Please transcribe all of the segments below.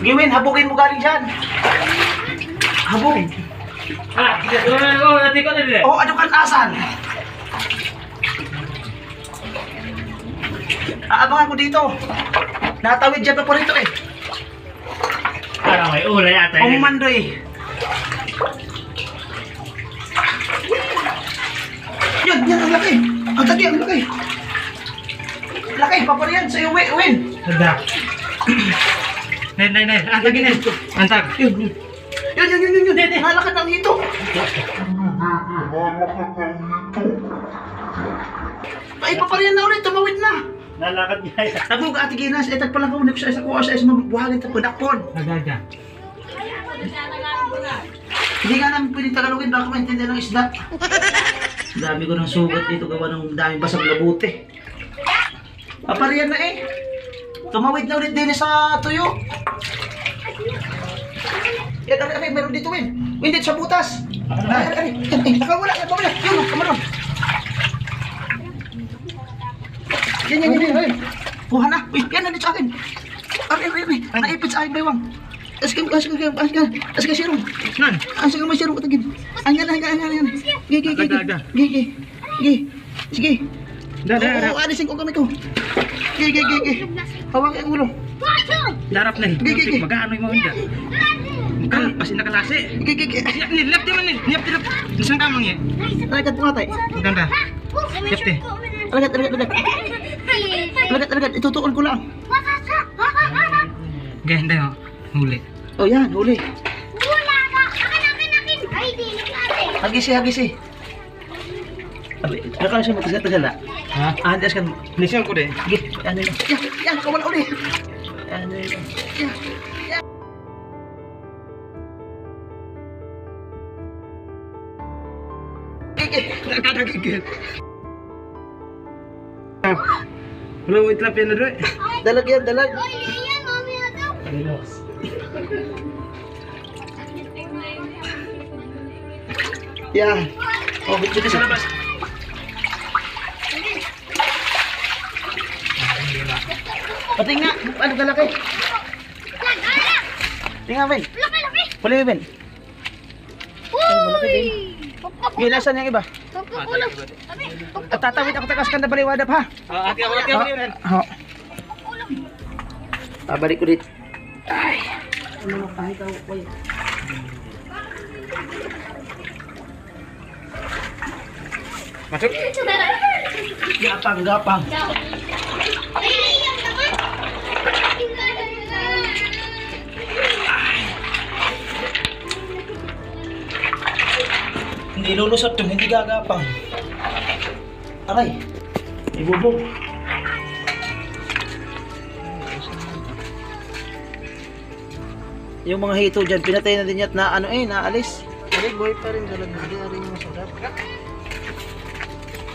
Giwin, habugin mo galing dyan. Habog. Ah, oh, nanti ko na din. Oh, ano kan asan? Aabangan ko dito. Natawid dyan pa po rito eh. Parang may ulay ata. eh. Umando eh. Yun, yan ang laki. Ang laki, ang laki. Laki, papariyan sa iyo. Win. Sada. Nay, nay, nay. Antag. Antag. Yun, yun. Yun, yun, yun, yun, yun. Nalakad ng hito. Ay, papariyan na ulit. Tumawid na. Nalakad niya. Tagog ati ginas, eh tagpalang kaunik sa isa ko sa isa mabuhagin tapon dakpon. Nagaga. Hindi nga namin pwedeng tagalogin baka maintindihan ng isda. Dami ko ng sugat dito gawa ng daming basag labuti. Papariyan na eh. Tumawid na ulit din sa tuyo. Yan, ari, ari, meron dito, Win. Win, dito sa butas. Ari, ari, ari. Eh, nakawala, nakawala. Yun, kamaron. Yan, yan, yan, yan. Kuha na. Uy, yan, nandito sa akin. Ari, ari, ari. Naipit sa akin, baywang. Askan, askan, askan, askan, askan, sirong. Nan. Askan mo sirong katagin. Angan, angan, angan, angan. Gi, gi, gi, gi. Aga, aga. Gi, gi. Gi. Sige. Da, da, da. Oo, alisin ko kami ko. Gi, gi, gi, gi. Hawak ang ulo. Darap na eh. Gi, gi, gi. Magano yung mga unda. Kan, pasti nakalasi. Gi, gi, gi. Siya, ni left di man ni. Niap di left. Isang kamang ya. Alagat mo nga tayo. Ganda. Left eh. Alagat, alagat, alagat. Alagat, alagat. Itutuon ko lang. Ganda yo. Huli. Oh, yan. Huli. Hagisi, hagisi. Abi, nakala siya magkasgat na. Ha? Ah, hindi askan. Nisyon ko de. Gi, ano yun? Yan, yan. Nakawala uli. Ano? Yan. yan. Gi, gi. Nakakagigil. Wala mo itlap yan na doon. Dalag yan, dalag. Adios. Yan. Oh, dito sa labas. Pati nga, ano kalaki? Tingnan, Ben. Huli, Ben. Ay, malaki din. Yung nasan yung iba? At tatawid ako takas kanda baliwadap ha. Ah, ati ako, ati ako yun. Oo. Babalik ko dito. Ay. Ano mo kahit ako ko Masuk. Gapang, gapang. Hindi lulusot to, hindi gagapang. Aray. Ibubog. Yung mga hito dyan, pinatay na din yan na ano eh, naalis. Aray, boy pa rin talaga. Hindi, aray yung masarap.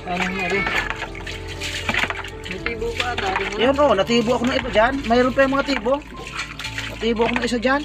Ano nga rin? Natibo pa, tari mo. Yun oh, natibo ako ng iba dyan. Mayroon pa yung mga tibo. Natibo ako ng isa dyan.